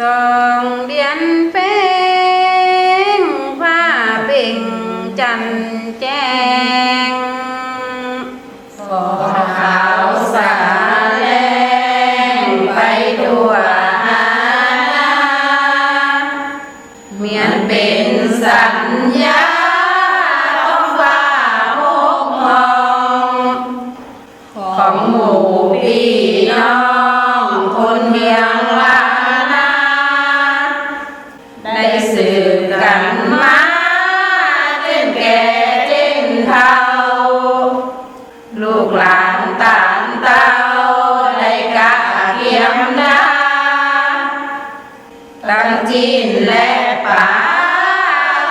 สองเดือนเป้งผ้าเป่งจันแจ้งฟองขาวสาแลงไปทั่วหานาเหมือนเป็นสัญญาท้องฟ้าหกมองของหมู ยมนาตั้งจีนและป่า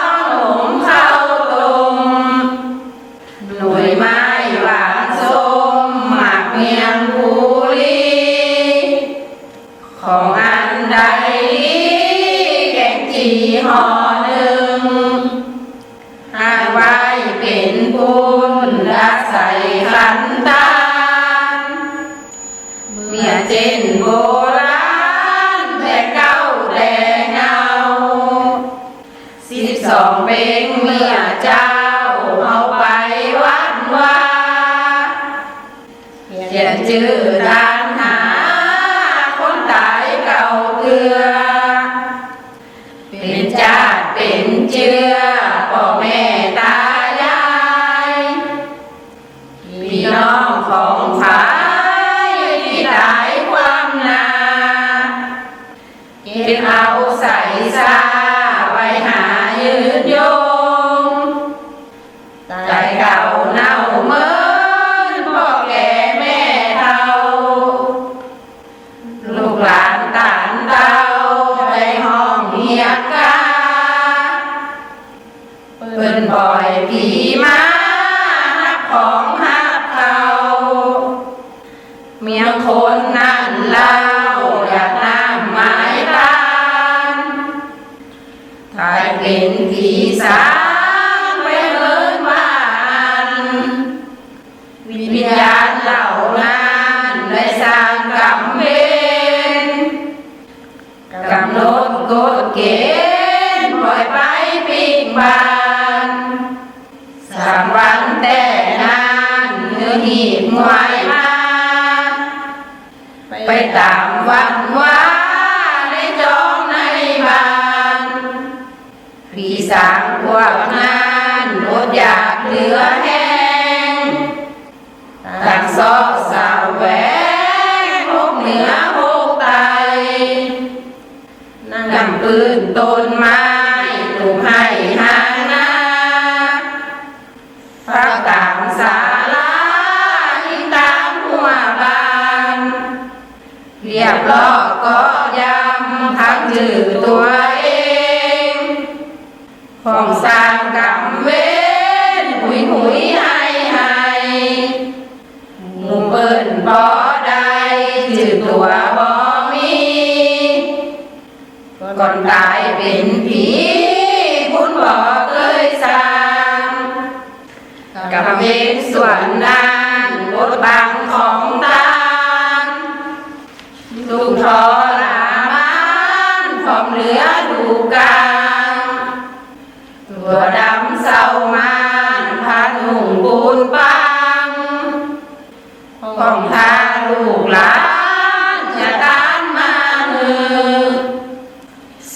ขนมข้าวต้มหน่วยไม้หวานส้มหมากเมีย ชื่อตามหา คนตายเก่าเกลือ เป็นจาดเป็นเจือพ่อแม่ตายายพี่น้องของผายที่ตายความนาเก็บเอาใส่ซา คนนั่นเล่าอยากน้ำไม้ตานถ้าเป็นผีสางไปเลินบ้านวิญญาณเหล่านั้นได้สร้างกรรมเวรกำหนดกฎเกณฑ์ปล่อยไปปิดบาน ไปตามวันว่าในจองในบ้านพี่สางพวกนั้นอดอยากเหลือแห้งต่างซอกสาวแหวงหกเหนือหกไตนำปืนต้นไม้ เรียบล้อก็ยำทั้งจือตัวเองของสร้างกรรมเวรหุยหุยให้ให้หมู่เปิ้นบ่ได้จือตัวบ่มีก่อนตายเป็นผีคุณบ่เคยสร้างกับเวรส่วนนั้นบทบังของ ทรมานของเหลือดูกางตัวดำเศร้ามานพานุ่งปูนปังของพาลูกหลานจะตามมาหือ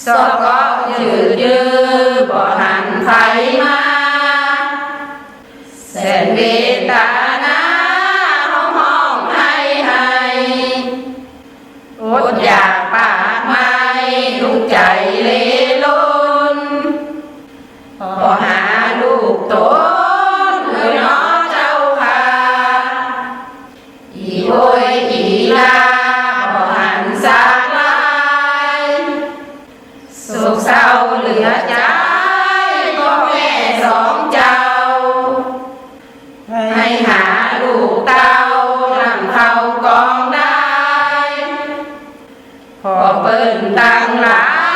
สอกก็ยืดยือ ใจเลลนพอหาลูกโตนเอ้ยน้อเจ้าค่ะอีโอยอีลาพอหันสาไลายสุขเศร้าเหลือใจ bừng tăng lá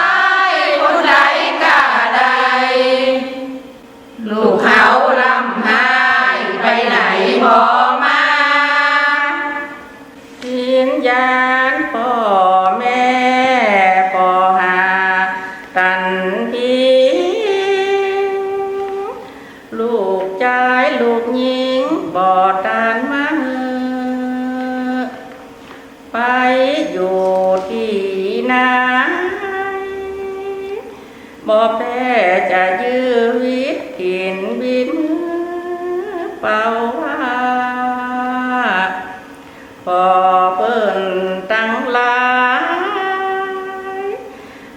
บอแต่จะยื้อวิตกินบินเป่าว่าพอเปิ้นตั้งหลาย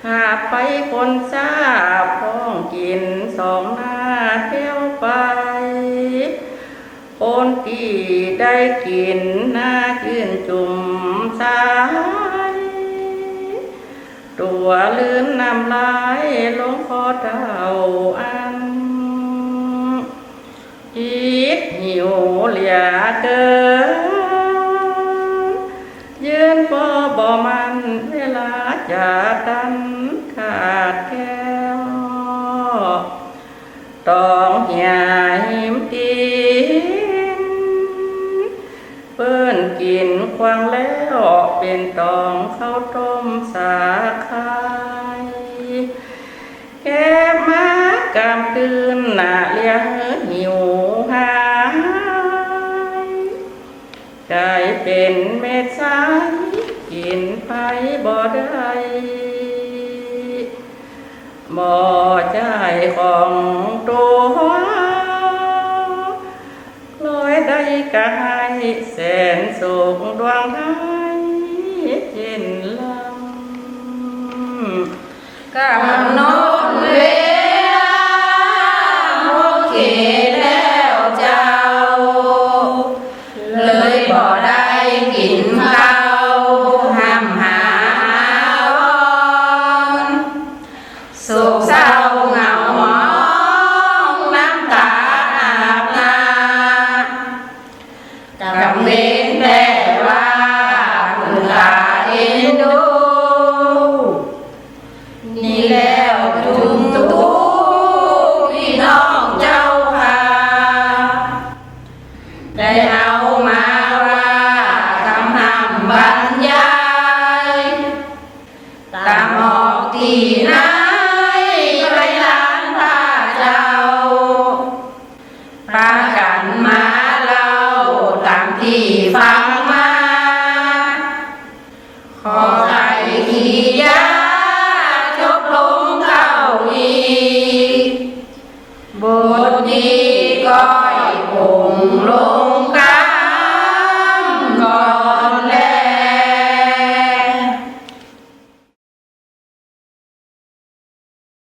หากไปคนทราบพ้องกินสองหน้าเที่ยวไป คนที่ได้กินหน้าชื่นจุ่มสาย ตัวลืนนำลายลงคอเท่าอัน อีกหิวเหลียเกินยืนพอบ่มันเวลาจากกัน กามคืนหนาเลี้ยงหิวหายกลายเป็นเม็ดสายกินไปบ่ได้บ่ใจของตัวลอยได้กายแสนสุขดวงไทยเช่นลำกำหนด สุข